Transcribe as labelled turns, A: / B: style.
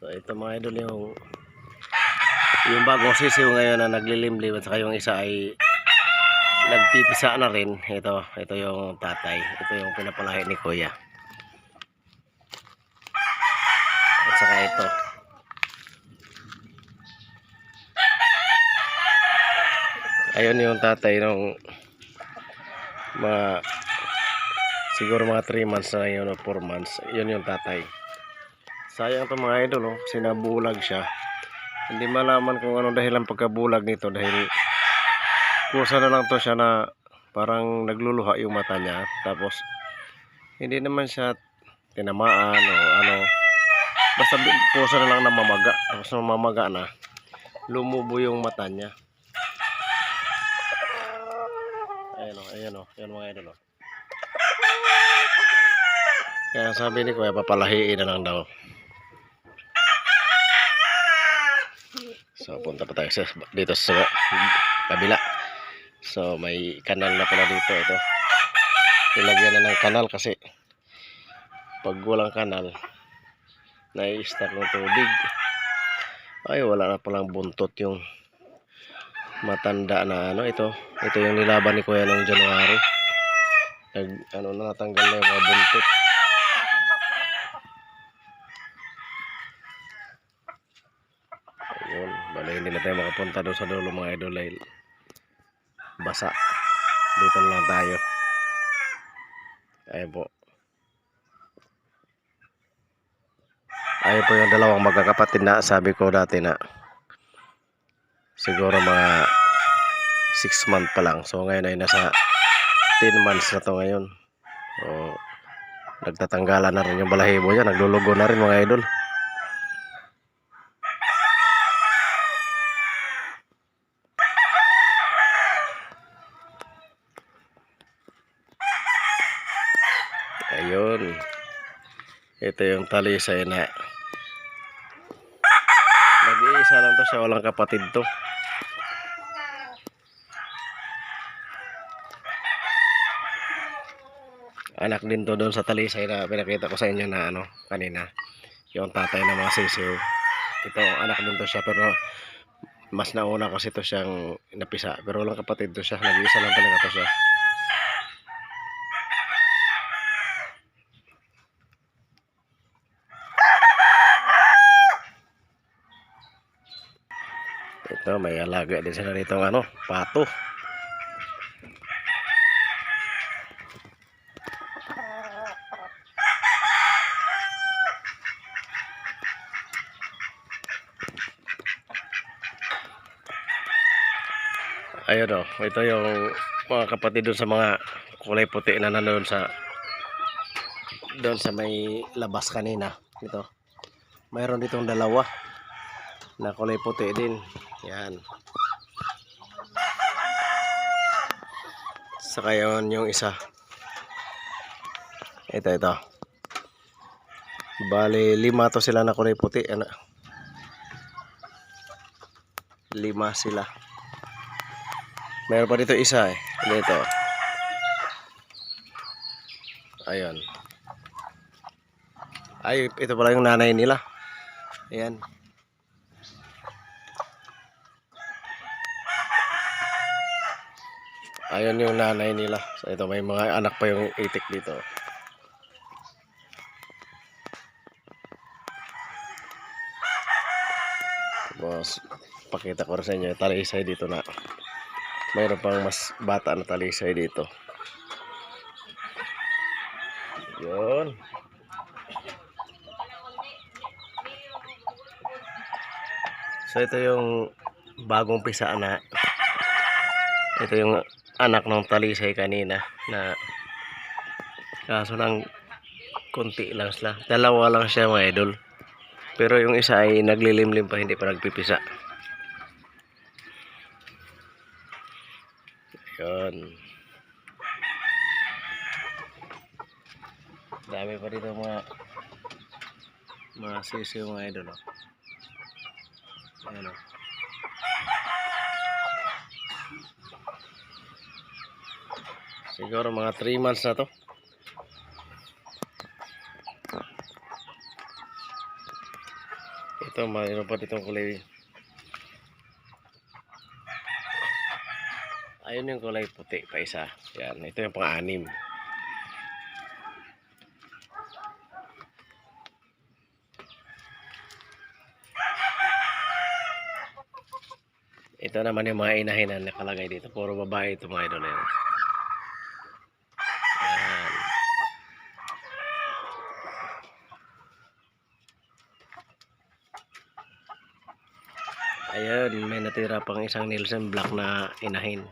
A: So ito mga idol yung yung bagong sisiw ngayon na naglilimlim at saka yung isa ay nagpipisa na rin. Ito, ito yung tatay. Ito yung pinapalahi ni kuya. At saka ito. Ayun yung tatay nung mga siguro mga 3 months na yun o 4 months. Yun yung tatay. Sayang to mga idol, oh, kasi nabulag siya. Hindi malaman kung ano dahilan pagkabulag nito dahil kusa na lang to siya na parang nagluluha yung mata niya. Tapos hindi naman siya tinamaan o ano. Basta kusa na lang na mamaga. Tapos nung mamaga na, lumubo yung mata niya. Ayan o, ayan o, ayan mga idol o. Kaya sabi ni Kuya, papalahiin na lang daw. So, punta pa tayo sa, dito sa kabila. So, may kanal na pala dito. Ito. Nilagyan na ng kanal kasi pag walang kanal, nai-stack ng tubig. Ay, wala na palang buntot yung matanda na ano. Ito, ito yung nilaban ni Kuya noong January. Nag, ano na, natanggal na yung mga buntot. Ayun, bali hindi na tayo makapunta doon sa dulo mga idol dahil basa. Dito na lang tayo. Ayun po. Ayun po yung dalawang magkakapatid na sabi ko dati na siguro mga 6 month pa lang. So ngayon ay nasa 10 months na to ngayon. So, nagtatanggalan na rin yung balahibo niya. Naglulugo na rin mga idol. Ayun. Ito yung talisay na nag-iisa lang to siya, walang kapatid to. Anak din to doon sa talisay na pinakita ko sa inyo na ano kanina. Yung tatay ng mga sisiw. Ito, anak din to siya pero mas nauna kasi to siyang napisa. Pero walang kapatid to siya. Nag-iisa lang talaga to siya. Ito, may alaga din sila dito ano, pato. Ayun o, ito yung mga kapatid doon sa mga kulay puti na nanoon sa doon sa may labas kanina. Ito. Mayroon ditong dalawa na kulay puti din. Yan. Saka yun yung isa. Ito, ito. Bali, lima to sila na kulay puti. Ano? Lima sila. Meron pa dito isa eh. Dito. Ayun. Ay, ito pala yung nanay nila. Ayan. Ayun yung nanay nila. So ito may mga anak pa yung itik dito. Tapos pakita ko rin sa inyo talisay dito na mayroon pang mas bata na talisay dito. Yun. So ito yung bagong pisa na ito yung anak ng talisay kanina na kaso lang konti lang sila. Dalawa lang siya mga idol. Pero yung isa ay naglilimlim pa hindi pa nagpipisa. Dami pa dito mga mga sisi mga idol. Oh. Ayan oh. Siguro mga 3 months na to. Ito, mayroon pa ditong kulay. Ayun yung kulay puti pa isa. Nah, Yan, ito yung pang-anim. Ito naman yung mga inahin na nakalagay dito. Puro babae ito mga idol. Yan. Yan. Ayun, may natira pang isang Nielsen Black na inahin.